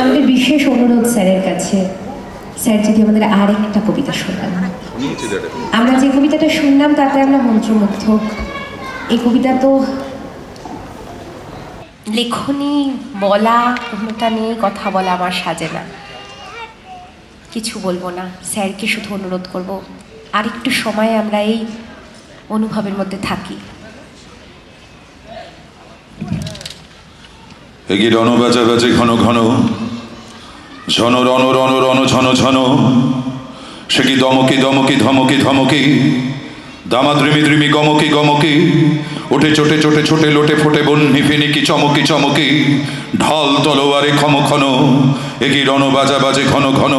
আমাদের বিশেষ অনুরোধ স্যারের কাছে। স্যার যদি আমাদের আরেকটা কবিতা শোনান। আমরা যে কবিতাটা শুনলাম, তাতে আমরা মন্ত্রমুগ্ধ। এই কবিতা তো লেখনি, বলা, কোনোটা নিয়ে কথা বলা আমার সাজে না। কিছু বলব না। স্যারকে শুধু অনুরোধ করব, আরেকটু সময় আমরা এই অনুভবের মধ্যে থাকি। এগি রণ, বাজা, বাজে, ঘন ঘন। ঝন, রণ রণ রণ, ঝন ঝন। সে কি দমকি দমকি, ধমকি ধমকি? দামা দ্রিমি দ্রিমি গমকি গমকি। ওঠে, চোটে চোটে, ছোটে, লোটে, ফোটে বন্যি ফিনিকি চমকি চমকি? ঢাল, তলোয়ারে খম খন এগি রণ, বাজা, বাজে, ঘন ঘন।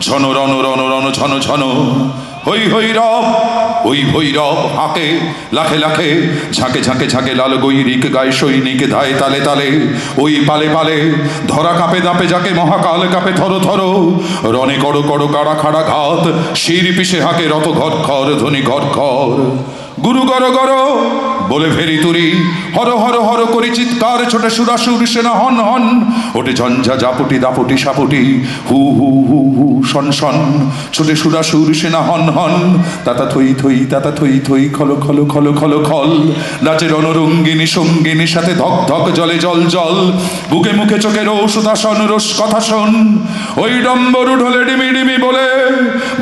ঝন, রণ রণ রণ, ঝন ঝন। হই হই রব। ওই ভৈরব হাঁকে, লাখে লাখে, ঝাঁকে ঝাঁকে ঝাঁকে লাল গৈরিক গায়ে সৈনিক ধায় তালে তালে। ওই পালে পালে ধরা কাপে দাপে যাকে মহাকাল কাপে ধরো ধরো রনে করো করো কাড়া খাড়া ঘাত, শির পিসে হাঁকে রত ঘর খর ধ্বনি ঘর খর গুরু গর গর বলে ফেরি তুরি। হর হর হর করি চিৎকার, ছোটে সুরাসুর সেনা হন হন। ওটে ঝঞ্ঝা জাপুটি, দাপুটি, সাপুটি। হু হু হু হু, শন শন। ছোটে সুরাসুর সেনা হন হন। তাতা থই থই, তাতা থই থই, খল খল খল খল খল। নাচের রণরঙ্গিনী সঙ্গিনী সাথে ধক ধক, জলে জল জল। বুকে মুখে চোখে রৌষদাসন রস কথা শোন। ওই ডম্বরু ঢোলে ডিমি ডিমি বলে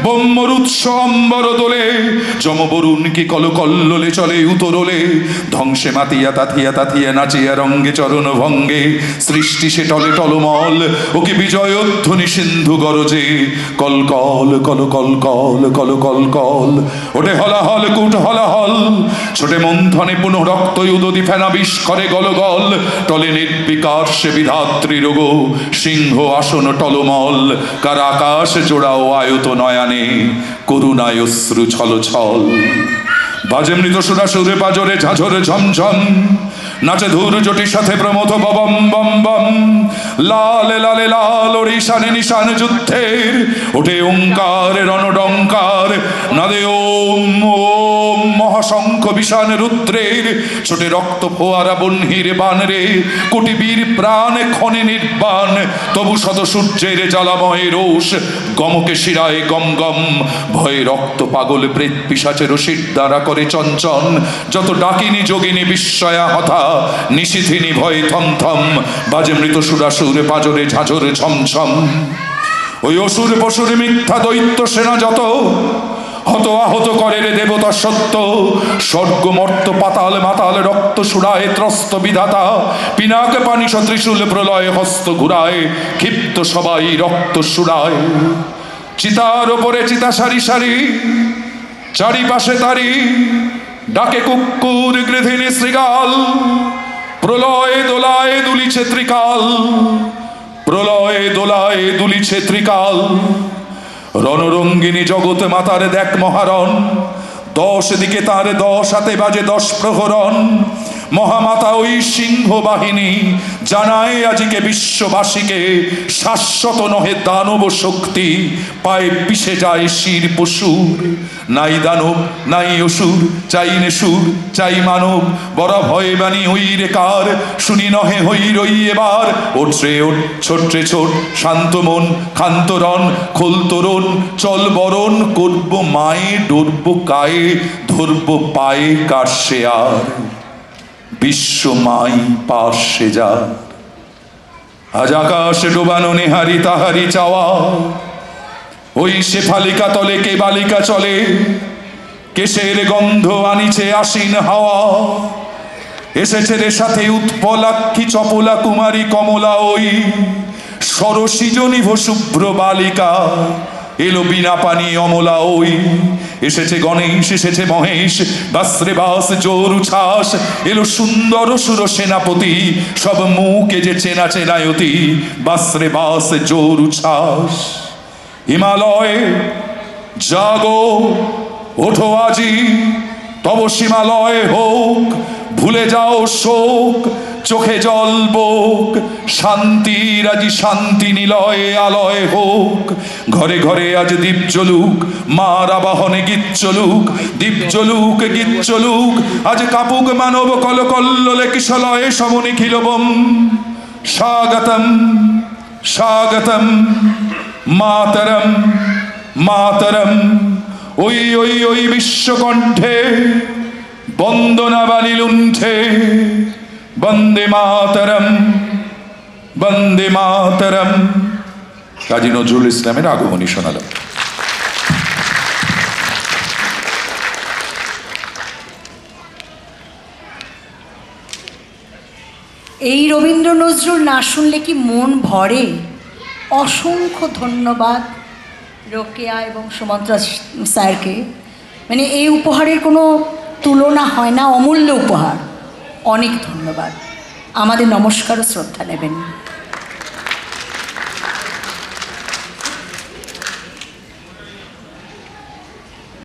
বোম্মর উৎস অম্বর দোলে। যমবরুণ কি কল কল্লোলে চলে উতরোলে। ধ্বংসে মাতিয়া তাথিয়া তাথিয়া নাচিয়া রঙ্গে চরণ ভঙ্গে, সৃষ্টি সে টলে টলমল, ওকে বিজয়োধ্বনি সিন্ধু গরজে, কল কল কল কল কল কল কল কল ওটে হলাহল কুট হলাহল, ছোটে মন্থনে পুনঃ রক্ত উদতি ফেনা বিষ করে গল গল, টলে নির্বিকার সে বিধাত্রী রোগ, সিংহ আসন টলমল কার আকাশ জোড়াও আয়ত নয়ানে, করুণায় অশ্রু ছল ছল বাজে মৃত সুরা সুরে পাজরে ঝাঝরে ঝমঝম। নাচে ধুর জটির সাথে প্রমথ ববম বম বম। লালে লালে লাল ওড়িশানে নিশান যুদ্ধের, ওঠে ওঙ্কার রণডঙ্কার, নাদে ওম মহাশঙ্খ বিষান রুদ্রের, ছোটে রক্ত ফোয়ারা বহ্নির বান রে কোটি বীর প্রাণ ক্ষণে নির্বাণ, তবু শত সূর্যের জ্বালাময় রোষ, গমকে শিরায় গম গম ভয়ে রক্ত পাগল প্রেত পিসাচের শির দ্বারা করে চঞ্চন, যত ডাকিনী যোগিনী বিস্ময়া হতা নিশিথিনী ভয়ে থম থম বাজে মৃত সুরাসুর পাজরে ঝাঁঝরে ছমছম। ওই অসুর পশুর মিথ্যা দৈত্য সেনা যত হত আহত করে রে দেবতা সত্য। স্বর্গ মর্ত পাতাল মাতাল রক্ত সুরায় ত্রস্ত বিধাতা, পিনাকে পানি সত্রিশূল প্রলয় হস্ত ঘুরায়, ক্ষিপ্ত সবাই রক্ত সুরায়। চিতার ওপরে চিতা সারি সারি, চারিপাশে তারি, ডাকে কুকুর গৃধিনী শ্রীগাল, প্রলয় দোলায় দুলিছে ত্রিকাল, প্রলয় দোলায় দুলিছে ত্রিকাল। রণরঙ্গিনী জগতে মাতারে দেখ মহারণ। দশ দিকে তার দশ হাতে বাজে দশ প্রহরণ। মহামাতা ওই সিংহ বাহিনী জানায় আজকে বিশ্ববাসীকে, শাশ্বত নহে দানব শক্তি, পায়ে পিছে যায় শির পশুর। নাই দানব, নাই অসুর, চাই নে সুর চাই মানব, বড় ভয় বাণী ওই রে কার, শুনি নহে হই রই এবার। ওঠরে ওঠ, ছোট্রে ছোট, শান্ত মন খান্তরণ খোল তরুণ, চল বরণ, করব মায়ে, ডরব কায়ে, ধরব পায়ে কাশে আর বিশ্ব মাই পাশে যা আজ আকাশে ডোবানো নেহারি তাহারি চাওয়া। ওই সে ফালিকা তলে কে বালিকা চলে? কেশের গন্ধ আনিছে আসিন হাওয়া। এসেছে রে সাথে উৎপলাক্ষী চপলা কুমারী কমলা ওই। সরসিজনিভ শুভ্র বালিকা, এলো বিনা পানি অমলা ওই। এসেছে গণেশ, এসেছে মহেশ বাসরে বাস জোর উচ্ছ্বাস এলো সুন্দর সুর সেনাপতি, সব মুখে যে চেনা চেনায়তি বাসরে বাস জোর উচ্ছ্বাস হিমালয় জাগো, ওঠো আজি, তব সীমালয় হোক, ভুলে যাও শোক চোখে জল বোক শান্তির আজি শান্তি নিলয়ে আলয় হোক। ঘরে ঘরে আজ দীপ চলুক মার আবাহনে গীত চলুক, দীপ জ্বলুক, গীত চলুক। আজ কাপুক মানব কল কল্লোলে কিশলয়ে সমনি খিলবম স্বাগতম স্বাগতম, মাতরম মাতরম। ওই ওই ওই বিশ্বকণ্ঠে বন্দনা বালি লুণ্ঠে বন্দে মাতরম বন্দে মাতরম। কাজী নজরুল ইসলামের আগমনী শোনালাম। এই রবীন্দ্র নজরুল না শুনলে কি মন ভরে? অসংখ্য ধন্যবাদ রোকেয়া এবং সুমন্ত্রা স্যারকে। মানে এই উপহারের কোনো তুলনা হয় না, অমূল্য উপহার। অনেক ধন্যবাদ। আমাদের নমস্কার ও শ্রদ্ধা নেবেন।